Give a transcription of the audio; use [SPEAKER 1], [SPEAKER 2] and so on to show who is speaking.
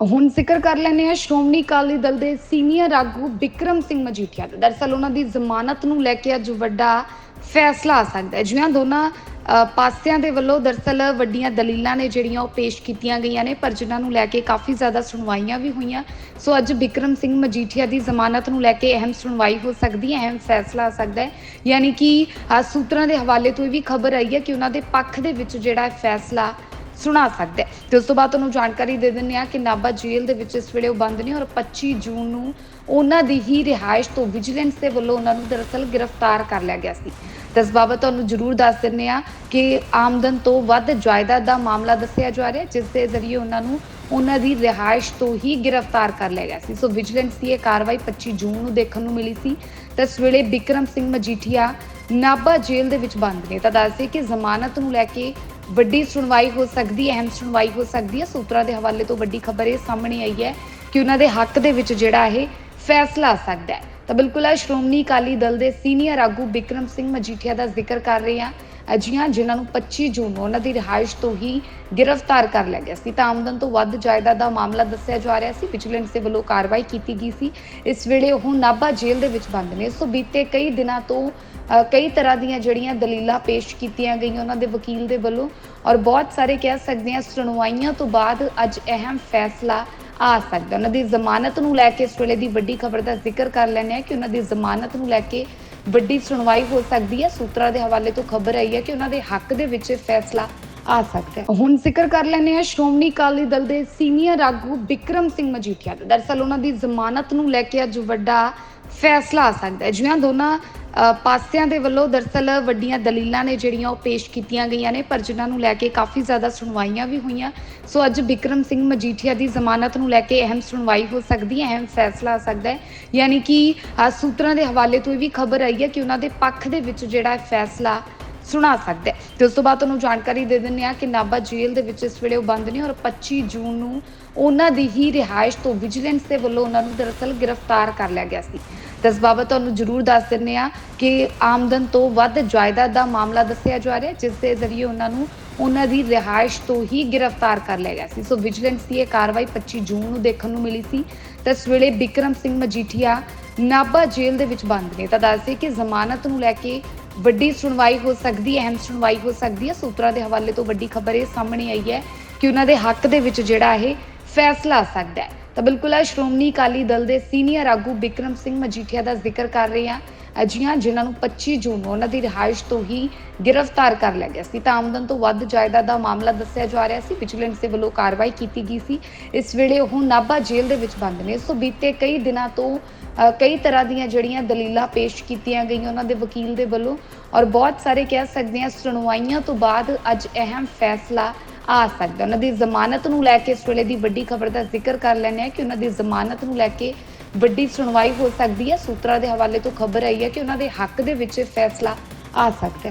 [SPEAKER 1] ਹੁਣ ਜ਼ਿਕਰ ਕਰ ਲੈਂਦੇ ਹਾਂ ਸ਼੍ਰੋਮਣੀ ਅਕਾਲੀ ਦਲ ਦੇ ਸੀਨੀਅਰ ਆਗੂ ਵਿਕਰਮ ਸਿੰਘ ਮਜੀਠੀਆ ਦਾ। ਦਰਸਲ ਉਹਨਾਂ ਦੀ ਜ਼ਮਾਨਤ ਨੂੰ ਲੈ ਕੇ ਅੱਜ ਵੱਡਾ ਫੈਸਲਾ ਆ ਸਕਦਾ ਹੈ। ਜਿਵੇਂ ਦੋਨਾਂ ਪਾਸਿਆਂ ਦੇ ਵੱਲੋਂ ਦਰਸਲ ਵੱਡੀਆਂ ਦਲੀਲਾਂ ਨੇ ਜਿਹੜੀਆਂ ਉਹ ਪੇਸ਼ ਕੀਤੀਆਂ ਗਈਆਂ ਨੇ, ਪਰ ਜਿਨ੍ਹਾਂ ਨੂੰ ਲੈ ਕੇ ਕਾਫੀ ਜ਼ਿਆਦਾ ਸੁਣਵਾਈਆਂ ਵੀ ਹੋਈਆਂ। ਸੋ ਅੱਜ ਵਿਕਰਮ ਸਿੰਘ ਮਜੀਠੀਆ ਦੀ ਜ਼ਮਾਨਤ ਨੂੰ ਲੈ ਕੇ ਅਹਿਮ ਸੁਣਵਾਈ ਹੋ ਸਕਦੀ ਹੈ, ਅਹਿਮ ਫੈਸਲਾ ਆ ਸਕਦਾ ਹੈ। ਯਾਨੀ ਕਿ ਸੂਤਰਾਂ ਦੇ ਹਵਾਲੇ ਤੋਂ ਇਹ ਵੀ ਖਬਰ ਆਈ ਹੈ ਕਿ ਉਹਨਾਂ ਦੇ ਪੱਖ ਦੇ ਵਿੱਚ ਜਿਹੜਾ ਫੈਸਲਾ ਸੁਣਾ ਸਕਦਾ। ਹੈ ਤੇ ਉਸ ਤੋਂ ਬਾਅਦ ਤੁਹਾਨੂੰ ਜਾਣਕਾਰੀ ਦੇ ਦਿੰਦੇ ਆ ਕਿ ਨਾਭਾ ਜੇਲ੍ਹ ਦੇ ਵਿੱਚ ਇਸ ਵੇਲੇ ਉਹ ਬੰਦ ਨੇ ਔਰ 25 ਜੂਨ ਨੂੰ ਉਹਨਾਂ ਦੀ ਹੀ ਰਿਹਾਇਸ਼ ਤੋਂ ਵਿਜੀਲੈਂਸ ਦੇ ਵੱਲੋਂ ਉਹਨਾਂ ਨੂੰ ਦਰਅਸਲ ਗ੍ਰਿਫਤਾਰ ਕਰ ਲਿਆ ਗਿਆ ਸੀ। ਇਸ ਬਾਬਤ ਤੁਹਾਨੂੰ ਜ਼ਰੂਰ ਦੱਸ ਦਿੰਦੇ ਆ ਕਿ ਆਮਦਨ ਤੋਂ ਵੱਧ ਜਾਇਦਾਦ ਦਾ ਮਾਮਲਾ ਦੱਸਿਆ ਜਾ ਰਿਹਾ, ਜਿਸ ਦੇ ਜ਼ਰੀਏ ਉਹਨਾਂ ਨੂੰ ਉਹਨਾਂ ਦੀ ਰਿਹਾਇਸ਼ ਤੋਂ ਹੀ ਗ੍ਰਿਫਤਾਰ ਕਰ ਲਿਆ ਗਿਆ ਸੀ। ਸੋ ਵਿਜੀਲੈਂਸ ਦੀ ਇਹ ਕਾਰਵਾਈ 25 ਜੂਨ ਨੂੰ ਦੇਖਣ ਨੂੰ ਮਿਲੀ ਸੀ ਤੇ ਵੇਲੇ ਬਿਕਰਮ ਸਿੰਘ ਮਜੀਠੀਆ ਨਾਭਾ ਜੇਲ੍ਹ ਦੇ ਵਿੱਚ ਬੰਦ ਨੇ। ਤਾਂ ਦੱਸਦੇ ਕਿ ਜ਼ਮਾਨਤ ਨੂੰ ਲੈ ਕੇ ਵੱਡੀ ਸੁਣਵਾਈ ਹੋ ਸਕਦੀ ਹੈ, ਅਹਿਮ ਸੁਣਵਾਈ ਹੋ ਸਕਦੀ ਹੈ। ਸੂਤਰਾਂ ਦੇ ਹਵਾਲੇ ਤੋਂ ਵੱਡੀ ਖਬਰ ਇਹ ਸਾਹਮਣੇ ਆਈ ਹੈ ਕਿ ਉਹਨਾਂ ਦੇ ਹੱਕ ਦੇ ਵਿੱਚ ਜਿਹੜਾ ਇਹ ਫੈਸਲਾ ਆ ਸਕਦਾ ਹੈ। ਤਾਂ ਬਿਲਕੁਲ ਆ, ਸ਼੍ਰੋਮਣੀ ਅਕਾਲੀ ਦਲ ਦੇ ਸੀਨੀਅਰ ਆਗੂ ਬਿਕਰਮ ਸਿੰਘ ਮਜੀਠੀਆ ਦਾ ਜ਼ਿਕਰ ਕਰ ਰਹੇ ਹਾਂ। ਅਜਿਹੀਆਂ ਜਿਨ੍ਹਾਂ ਨੂੰ 25 ਜੂਨ ਨੂੰ ਉਹਨਾਂ ਦੀ ਰਿਹਾਇਸ਼ ਤੋਂ ਹੀ ਗ੍ਰਿਫਤਾਰ ਕਰ ਲਿਆ ਗਿਆ ਸੀ। ਤਾਂ ਆਮਦਨ ਤੋਂ ਵੱਧ ਜਾਇਦਾਦ ਦਾ ਮਾਮਲਾ ਦੱਸਿਆ ਜਾ ਰਿਹਾ ਸੀ। ਵਿਜੀਲੈਂਸ ਦੇ ਵੱਲੋਂ ਕਾਰਵਾਈ ਕੀਤੀ ਗਈ ਸੀ। ਇਸ ਵੇਲੇ ਉਹ ਨਾਭਾ ਜੇਲ੍ਹ ਦੇ ਵਿੱਚ ਬੰਦ ਨੇ। ਸੋ ਬੀਤੇ ਕਈ ਦਿਨਾਂ ਤੋਂ ਕਈ ਤਰ੍ਹਾਂ ਦੀਆਂ ਜਿਹੜੀਆਂ ਦਲੀਲਾਂ ਪੇਸ਼ ਕੀਤੀਆਂ ਗਈਆਂ ਉਹਨਾਂ ਦੇ ਵਕੀਲ ਦੇ ਵੱਲੋਂ ਔਰ ਬਹੁਤ ਸਾਰੇ ਕਹਿ ਸਕਦੇ ਹਾਂ ਸੁਣਵਾਈਆਂ ਤੋਂ ਬਾਅਦ ਅੱਜ ਅਹਿਮ ਫੈਸਲਾ ਆ ਸਕਦਾ। ਉਹਨਾਂ ਦੀ ਜ਼ਮਾਨਤ ਨੂੰ ਲੈ ਕੇ ਇਸ ਵੇਲੇ ਦੀ ਵੱਡੀ ਖਬਰ ਦਾ ਜ਼ਿਕਰ ਕਰ ਲੈਂਦੇ ਹਾਂ ਕਿ ਉਹਨਾਂ ਦੀ ਜ਼ਮਾਨਤ ਨੂੰ ਲੈ ਕੇ ਵੱਡੀ ਸੁਣਵਾਈ ਹੋ ਸਕਦੀ ਹੈ। ਸੂਤਰਾਂ ਦੇ ਹਵਾਲੇ ਤੋਂ ਖਬਰ ਆਈ ਹੈ ਕਿ ਉਹਨਾਂ ਦੇ ਹੱਕ ਦੇ ਵਿੱਚ ਇਹ ਫੈਸਲਾ ਆ ਸਕਦਾ ਹੈ। ਹੁਣ ਜ਼ਿਕਰ ਕਰ ਲੈਂਦੇ ਆ ਸ਼੍ਰੋਮਣੀ ਅਕਾਲੀ ਦਲ ਦੇ ਸੀਨੀਅਰ ਆਗੂ ਵਿਕਰਮ ਸਿੰਘ ਮਜੀਠੀਆ ਦਾ। ਦਰਸਲ ਉਹਨਾਂ ਦੀ ਜ਼ਮਾਨਤ ਨੂੰ ਲੈ ਕੇ ਅੱਜ ਵੱਡਾ ਫੈਸਲਾ ਆ ਸਕਦਾ ਹੈ। ਜਿਵੇਂ ਦੋਨਾਂ ਪਾਸਿਆਂ ਦੇ ਵੱਲੋਂ ਦਰਸਲ ਵੱਡੀਆਂ ਦਲੀਲਾਂ ਨੇ ਜਿਹੜੀਆਂ ਉਹ ਪੇਸ਼ ਕੀਤੀਆਂ ਗਈਆਂ ਨੇ, ਪਰ ਜਿਨ੍ਹਾਂ ਨੂੰ ਲੈ ਕੇ ਕਾਫੀ ਜ਼ਿਆਦਾ ਸੁਣਵਾਈਆਂ ਵੀ ਹੋਈਆਂ। ਸੋ ਅੱਜ ਵਿਕਰਮ ਸਿੰਘ ਮਜੀਠੀਆ ਦੀ ਜ਼ਮਾਨਤ ਨੂੰ ਲੈ ਕੇ ਅਹਿਮ ਸੁਣਵਾਈ ਹੋ ਸਕਦੀ ਹੈ, ਅਹਿਮ ਫੈਸਲਾ ਆ ਸਕਦਾ ਹੈ। ਯਾਨੀ ਕਿ ਸੂਤਰਾਂ ਦੇ ਹਵਾਲੇ ਤੋਂ ਇਹ ਵੀ ਖਬਰ ਆਈ ਹੈ ਕਿ ਉਹਨਾਂ ਦੇ ਪੱਖ ਦੇ ਵਿੱਚ ਜਿਹੜਾ ਫੈਸਲਾ ਸੁਣਾ ਸਕਦਾ ਹੈ। ਤੇ ਉਸ ਤੋਂ ਬਾਅਦ ਤੁਹਾਨੂੰ ਜਾਣਕਾਰੀ ਦੇ ਦਿੰਦੇ ਆ ਕਿ ਨਾਭਾ ਜੇਲ੍ਹ ਦੇ ਵਿੱਚ ਇਸ ਵੇਲੇ ਉਹ ਬੰਦ ਨੇ ਔਰ 25 ਜੂਨ ਨੂੰ ਉਹਨਾਂ ਦੀ ਹੀ ਰਿਹਾਇਸ਼ ਤੋਂ ਵਿਜੀਲੈਂਸ ਦੇ ਵੱਲੋਂ ਉਹਨਾਂ ਨੂੰ ਦਰਅਸਲ ਗ੍ਰਿਫਤਾਰ ਕਰ ਲਿਆ ਗਿਆ ਸੀ। ਤੇ ਇਸ ਬਾਬਤ ਤੁਹਾਨੂੰ ਜ਼ਰੂਰ ਦੱਸ ਦਿੰਦੇ ਆ ਕਿ ਆਮਦਨ ਤੋਂ ਵੱਧ ਜਾਇਦਾਦ ਦਾ ਮਾਮਲਾ ਦੱਸਿਆ ਜਾ ਰਿਹਾ ਜਿਸ ਦੇ ਜ਼ਰੀਏ ਉਹਨਾਂ ਨੂੰ ਉਹਨਾਂ ਦੀ ਰਿਹਾਇਸ਼ ਤੋਂ ਹੀ ਗ੍ਰਿਫਤਾਰ ਕਰ ਲਿਆ ਗਿਆ ਸੀ। ਸੋ ਵਿਜੀਲੈਂਸ ਦੀ ਇਹ ਕਾਰਵਾਈ 25 ਜੂਨ ਨੂੰ ਦੇਖਣ ਨੂੰ ਮਿਲੀ ਸੀ। ਤਾਂ ਇਸ ਵੇਲੇ ਬਿਕਰਮ ਸਿੰਘ ਮਜੀਠੀਆ ਨਾਭਾ ਜੇਲ੍ਹ ਦੇ ਵਿੱਚ ਬੰਦ ਨੇ। ਤਾਂ ਦੱਸਦੇ ਕਿ ਜ਼ਮਾਨਤ ਨੂੰ ਲੈ ਕੇ ਵੱਡੀ ਸੁਣਵਾਈ ਹੋ ਸਕਦੀ ਹੈ, ਅਹਿਮ ਸੁਣਵਾਈ ਹੋ ਸਕਦੀ ਹੈ। ਸੂਤਰਾਂ ਦੇ ਹਵਾਲੇ ਤੋਂ ਵੱਡੀ ਖਬਰ ਇਹ ਸਾਹਮਣੇ ਆਈ ਹੈ ਕਿ ਉਹਨਾਂ ਦੇ ਹੱਕ ਦੇ ਵਿੱਚ ਜਿਹੜਾ ਇਹ ਫੈਸਲਾ ਆ ਸਕਦਾ ਹੈ। ਤਾਂ ਬਿਲਕੁਲ ਆ, ਸ਼੍ਰੋਮਣੀ ਅਕਾਲੀ ਦਲ ਦੇ ਸੀਨੀਅਰ ਆਗੂ ਵਿਕਰਮ ਸਿੰਘ ਮਜੀਠੀਆ ਦਾ ਜ਼ਿਕਰ ਕਰ ਰਹੇ ਹਾਂ ਅਜਿਹੀਆਂ ਜਿਨ੍ਹਾਂ ਨੂੰ 25 ਜੂਨ ਨੂੰ ਉਹਨਾਂ ਦੀ ਰਿਹਾਇਸ਼ ਤੋਂ ਹੀ ਗ੍ਰਿਫਤਾਰ ਕਰ ਲਿਆ ਗਿਆ ਸੀ। ਤਾਂ ਆਮਦਨ ਤੋਂ ਵੱਧ ਜਾਇਦਾਦ ਦਾ ਮਾਮਲਾ ਦੱਸਿਆ ਜਾ ਰਿਹਾ ਸੀ। ਵਿਜੀਲੈਂਸ ਦੇ ਵੱਲੋਂ ਕਾਰਵਾਈ ਕੀਤੀ ਗਈ ਸੀ। ਇਸ ਵੇਲੇ ਉਹ ਨਾਭਾ ਜੇਲ੍ਹ ਦੇ ਵਿੱਚ ਬੰਦ ਨੇ। ਸੋ ਬੀਤੇ ਕਈ ਦਿਨਾਂ ਤੋਂ ਕਈ ਤਰ੍ਹਾਂ ਦੀਆਂ ਜਿਹੜੀਆਂ ਦਲੀਲਾਂ ਪੇਸ਼ ਕੀਤੀਆਂ ਗਈਆਂ ਉਹਨਾਂ ਦੇ ਵਕੀਲ ਦੇ ਵੱਲੋਂ ਔਰ ਬਹੁਤ ਸਾਰੇ ਕਹਿ ਸਕਦੇ ਹਾਂ ਸੁਣਵਾਈਆਂ ਤੋਂ ਬਾਅਦ ਅੱਜ ਅਹਿਮ ਫੈਸਲਾ ਆ ਸਕਦਾ। ਉਹਨਾਂ ਦੀ ਜ਼ਮਾਨਤ ਨੂੰ ਲੈ ਕੇ ਇਸ ਵੇਲੇ ਦੀ ਵੱਡੀ ਖਬਰ ਦਾ ਜ਼ਿਕਰ ਕਰ ਲੈਂਦੇ ਹਾਂ ਕਿ ਉਹਨਾਂ ਦੀ ਜ਼ਮਾਨਤ ਨੂੰ ਲੈ ਕੇ ਵੱਡੀ ਸੁਣਵਾਈ ਹੋ ਸਕਦੀ ਹੈ। ਸੂਤਰਾਂ ਦੇ ਹਵਾਲੇ ਤੋਂ ਖਬਰ ਆਈ ਹੈ ਕਿ ਉਹਨਾਂ ਦੇ ਹੱਕ ਦੇ ਵਿੱਚ ਇਹ ਫੈਸਲਾ ਆ ਸਕਦਾ ਹੈ।